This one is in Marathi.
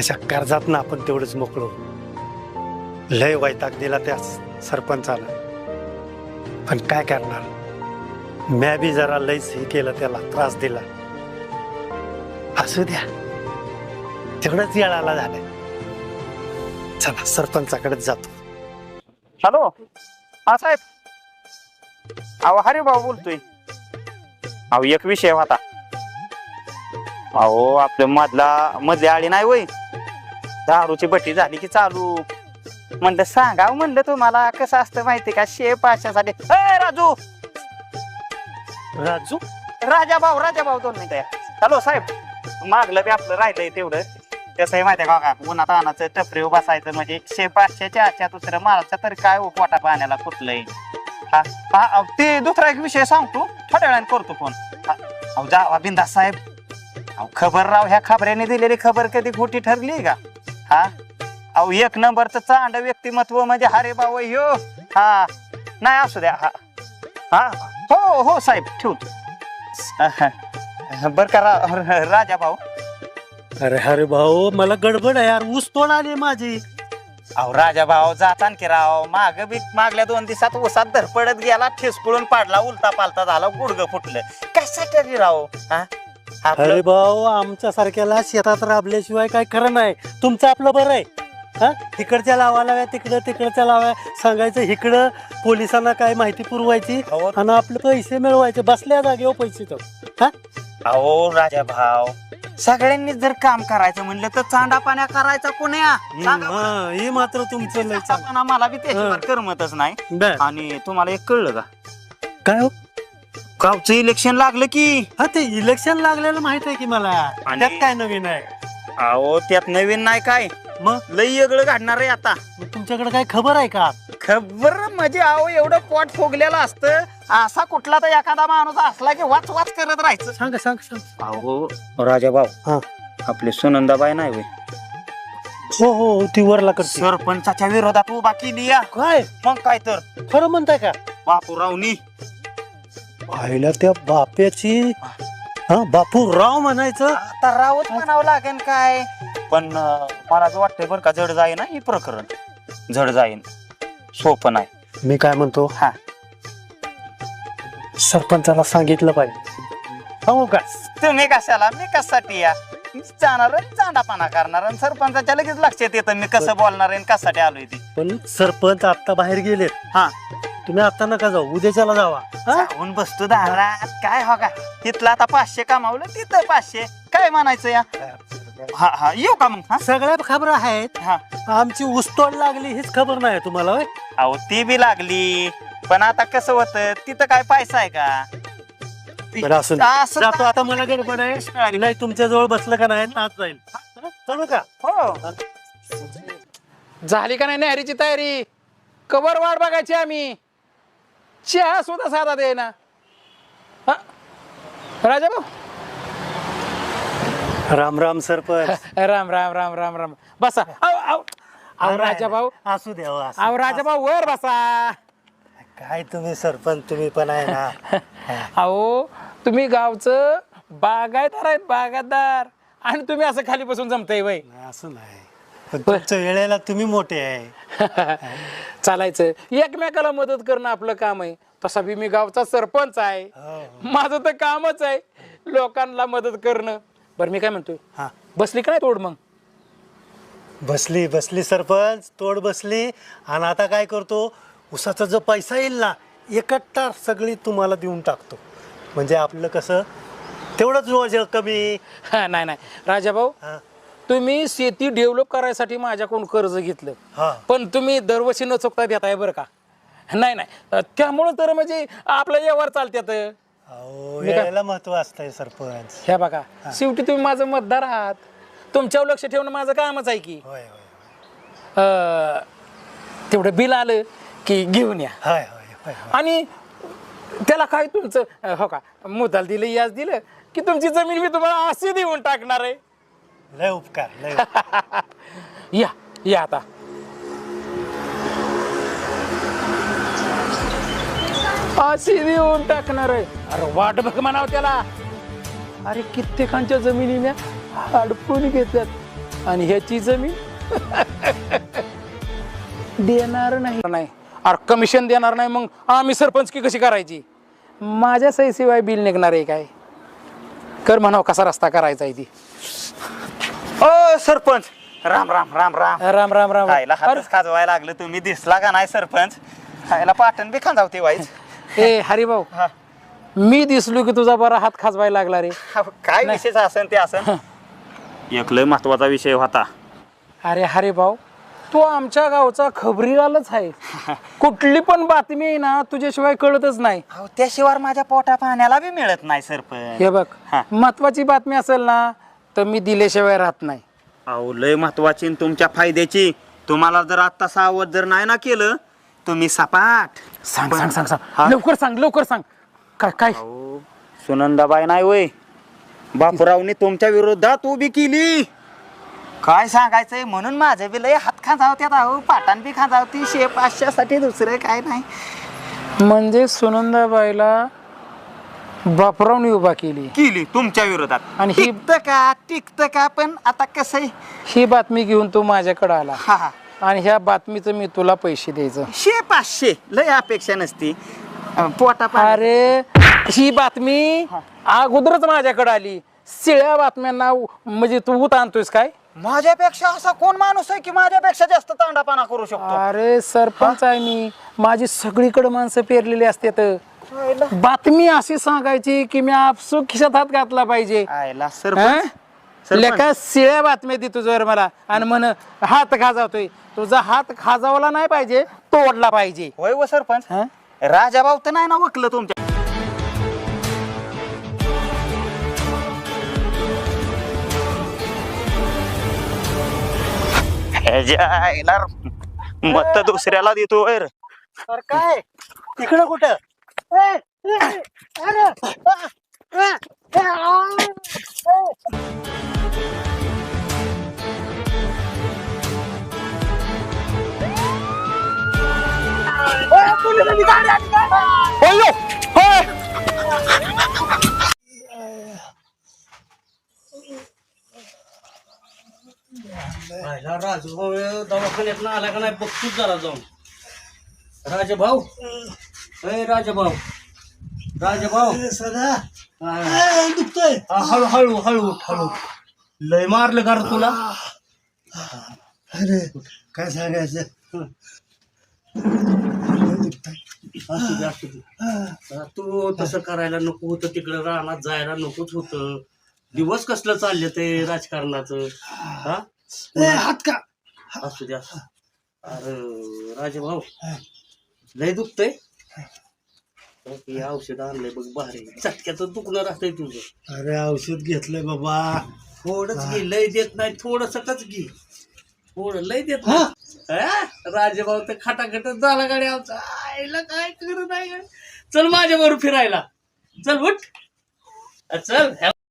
त्याच्या कर्जातनं आपण तेवढंच मोकळो लय वैताग दिला त्या सरपंचाला. पण काय करणार? म्या बी जरा लयच हे केलं त्याला त्रास दिला. असू द्या. तेवढंच येळाला झालंय. चला सरपंचाकडेच जातो. हॅलो? हा साहेब. अहो हरे भाऊ बोलतोय. अहो एक विषय होता. अहो आपलं मधला मधली आळी नाही वय दारूची बट्टी झाली की चालू. म्हणलं सांगाव म्हणलं तुम्हाला कसं असतं माहिती का? शे पाचशासाठी ए राजू! राजू? राजा भाऊ राजा भाऊ दोन मिनिटं हॅलो साहेब. मागलं बी आपलं राहिलंय तेवढं. कसं आहे माहिती आहे का उन्हात आणाचं टपरी बसायचं म्हणजे शे पाचशेच्या आजच्या दुसऱ्या मालाचं तरी काय हो पोटा पाण्याला कुठलंय? हा हा अहो, ते दुसरा एक विषय सांगतो. थोड्या वेळाने करतो फोन हा, अहो जा बिंदास साहेब. अहो खबर राव ह्या खबऱ्याने दिलेली खबर कधी खोटी ठरली का? हा? अहो एक नंबरचं चांड व्यक्तिमत्व म्हणजे हरे भाऊ ह्यो हा. नाही असू द्या हा. हा? हो हो साहेब ठेवतो बर का रा- राजा भाऊ? अरे अरे भाऊ मला गडबड आहे यार ऊस तोड आली माझी. अहो राजा भाऊ जातान की राव. माग बी मागल्या दोन दिवसात उसात धरपडत गेला ठेसकुळून पाडला उलता पालता झाला गुडग फुटलं. कशासाठी राव? हा? आपलं- अरे भाऊ आमच्या सारख्याला शेतात राबल्याशिवाय काय खरं नाही. तुमचं आपलं बरं आहे. हा? इकडच्या लावा लाव्या तिकडं तिकडच्या लाव्या. सांगायचं इकडं पोलिसांना काय माहिती पुरवायची अहो. आणि आपले पैसे मिळवायचे. बसल्या जागेवर पैसे तर अहो राजा भाऊ. सगळ्यांनी जर काम करायचं म्हणलं तर चांडा पाण्या करायचा कोण्या. हा, हे मात्र तुमचं लय चांगलं. आम्हाला बी हा. करमतच नाही. बर. आणि तुम्हाला एक कळलं का? काय हो? गावचं इलेक्शन लागलं की? हा ते इलेक्शन लागलेलं माहीत आहे की मला. आणि- त्यात काय नवीन आहे? अहो त्यात नवीन नाही काय. मग? लई वेगळं घडणार आहे आता. मग तुमच्याकडे काय खबर आहे का? खबर म्हणजे अहो एवढं पोट फुगलेलं असतं. असा कुठला तर एखादा माणूस असला की वाच वाच करत राहायचं. सांग सांग सांग. अहो राजा भाऊ. आपली सुनंदाबाई नाही होय? हो हो हो, ती वरला करते. सरपंचाच्या विरोधात उभा केली या. काय? मग काय तर? खरं म्हणताय का? बापूरावनी. पाहिलं त्या बाप्याची. हा बापू राव म्हणायचं. आता रावत म्हणावं लागेल काय? पण अं, मला असं वाटतंय बरं का जड जाईन ना हे प्रकरण. जड जाईन. सोपं नाही. मी काय म्हणतो? हा. सरपंचाला सांगितलं पाहिजे. सांगू का? तुम्ही कशाला? मी कशासाठी या? जाणार चांडापाना करणार आणि सरपंचाच्या लगेच लक्षात येतं मी कसं बोलणार आहे आणि कशासाठी आलोय ते. पण सरपंच आता बाहेर गेलेत. हा. तुम्ही आता नका जाऊ उद्याच्याला जावा. हा? जाऊन बसतो दारात. काय हो का? तिथलं आता पाचशे कमावलं तिथं पाचशे. काय म्हणायचं या? हा हा येऊ का मग हा? सगळ्या खबर आहेत. हा. आमची ऊसतोड लागली हीच खबर नाही तुम्हाला होय? अहो ती बी लागली. पण आता कसं होतं तिथं काय पैसा आहे का? बरं, असू दे. असं जातो आता मला गडबड आहे. नाही तुमच्या जवळ बसलं का नाही नाच जाईल चलू का? हो. झाली का नाही नहरीची तयारी? कवर वाट बघायची आम्ही. चहा सुद्धा साधा दे ना हा? राजा भाऊ राम राम सरपंच. राम राम राम राम राम. बसा. अहो, अहो. अहो राजा भाऊ असू द्या हो, असू अहो द्या. राजा भाऊ वर बसा. काय तुम्ही सरपंच तुम्ही पण आहे ना. अहो तुम्ही गावचं बागायतदार आहेत बागायतदार. आणि तुम्ही असं खाली बसून जमताय वय. असं नाही. पण तुमच्या वेळेला तुम्ही मोठे आहे. चालायचं एकमेकाला मदत करणं आपलं काम आहे. तसा बी मी गावचा सरपंच आहे. हो. माझं तर कामच आहे. लोकांना मदत करणं. बरं मी काय म्हणतोय? हा. बसली का नाही तोड मग? बसली बसली सरपंच तोड बसली. आणि आता काय करतो? उसाचा जो पैसा येईल ना एकट्टा सगळी तुम्हाला देऊन टाकतो. म्हणजे आपलं कसं? तेवढंच कमी. हा, नाही नाही. राजा भाऊ हा. तुम्ही शेती डेव्हलप करायसाठी माझ्याकडून कर्ज घेतलं. हा. पण तुम्ही दरवर्षी न चुकता देताय बरं का? नाही नाही. त्यामुळं तर म्हणजे आपलं व्यवहार चालत्यात. अहो मी महत्त्व असतंय सरपंच. ह्या बघा शेवटी तुम्ही माझं मतदार आहात. तुमच्यावर लक्ष ठेवणं माझं कामच आहे की. होय होय अं, तेवढं बिल आलं की घेऊन या. होय होय होय होय. आणि त्याला काय तुमचं अं, हो का मुद्दाल दिलं याच दिलं की तुमची जमीन मी तुम्हाला अशी देऊन टाकणार आहे. लय उपकार लय उपकार. या या आता. अशी देऊन टाकणार आहे. अरे वाट बघ म्हणाव त्याला. अरे कित्येकांच्या जमिनीने अडपून घेतल्यात आणि ह्याची जमीन देणार नाही. नाही. अरे कमिशन देणार नाही मग आम्ही सरपंच की कशी करायची? माझ्या सहीशिवाय बिल निघणार आहे काय? कर म्हणावं कसा रस्ता करायचा आहे ती. ओ सरपंच. राम राम राम राम. राम राम राम. खायला अरे. हातच खाजवायला लागलं तुम्ही. दिसला का नाही सरपंच? खायला पाटण बी खांजावते वाईच ए हरिभाऊ. हा. मी दिसलो की तुझा बरा हात खाजवायला लागला रे. काय विशेष असन ते असन एक लय महत्त्वाचा विषय होता. अरे हरे भाऊ तू आमच्या गावचा खबरीलालच आहे. कुठली पण बातमी आहे ना तुझ्याशिवाय कळतच नाही. अहो त्याशिवाय माझ्या पोटा पाण्याला बी मिळत नाही सरपंच. हे बघ हा. महत्वाची बातमी असेल ना तर मी दिल्याशिवाय राहत नाही. अहो लय महत्वाची तुमच्या फायद्याची. तुम्हाला जर आता सावध जर नाही ना केलं तुम्ही सपाट. सांग सांग सांग हा? सांग लवकर सांग लवकर सांग. काय काय? अहो सुनंदाबाई नाही वय. बापूरावनी तुमच्या विरोधात उभी केली. काय सांगायचंय म्हणून माझं बी लय हात खांजावत्यात अहो. पाटान बी खांजावती शे पाचशेसाठी दुसरं काय नाही. म्हणजे सुनंदाबाईला बापरावनी उभा केली. केली तुमच्या विरोधात. आणि ही- टिकतं का? टिकतं का? पण आता कसं आहे? ही बातमी घेऊन तू माझ्याकडे आला. हा हा. आणि ह्या बातमीचं मी तुला पैसे द्यायचं. शे पाचशे. लय अपेक्षा नसती. अं, पोटा पाणी- अरे ही बातमी अगोदरच माझ्याकडे आली. शिळ्या बातम्यांना उ- म्हणजे तू उत आणतोयस काय? माझ्यापेक्षा असा कोण माणूस आहे की माझ्यापेक्षा जास्त तांडापाना करू शकतो? अरे सरपंच आहे मी. माझी सगळीकडे माणसं पेरलेली असतात. बातमी अशी सांगायची की मी आपसूक खिशात हात घातला पाहिजे. आयला हं? सरपंच. लेका शिळ्या बातम्या दे तुझ्यावर मला. आणि म्हण हात खाजावतोय. तुझा हात खाजावला नाही पाहिजे तोडला पाहिजे. होय व सरपंच. हं? राजाभाऊ तर नाही ना वकलं तुमच्या. ह्याच्या आईला मत दुसऱ्याला देतो वर काय? तिकडं कुठं? ए, ए, अरे, आ, आ, आ, आ. ए, पोलिसांची गाडी आली, गाडी. अय्यो! होय! राहिला राजभाऊ दवाखान्यात आला का नाही बघतोच जरा जाऊन राजभाऊ अय राजभाऊ. राजभाऊ. सदा. हा. दुखतंय हा, हळू हळू हळू उठ, हळू लय मारलं का रे तुला? अरे काय सांगायचं? असू दे असू दे. हा, तू तसं करायला नको होतं तिकडे रानात जायला नकोच होतं. दिवस कसलं चालले ते राजकारणाचं? हा? ए, हात का? असू दे असू दे. अरे राजभाऊ. लय दुखतंय. हे औषध आणलंय बघ भारी. चटक्याचं दुखणं राहतंय तुझं. अरे औषध घेतलंय बाबा. थोडंच घे लय देत नाही थोडसच घे. थोडं लय देत नाही. हा? राजभाऊ तर खटाखटच झाला गाडी आमचा. आईला काय कर नाही. चल माझ्या बरोबर फिरायला. चल उठ. चल ह्या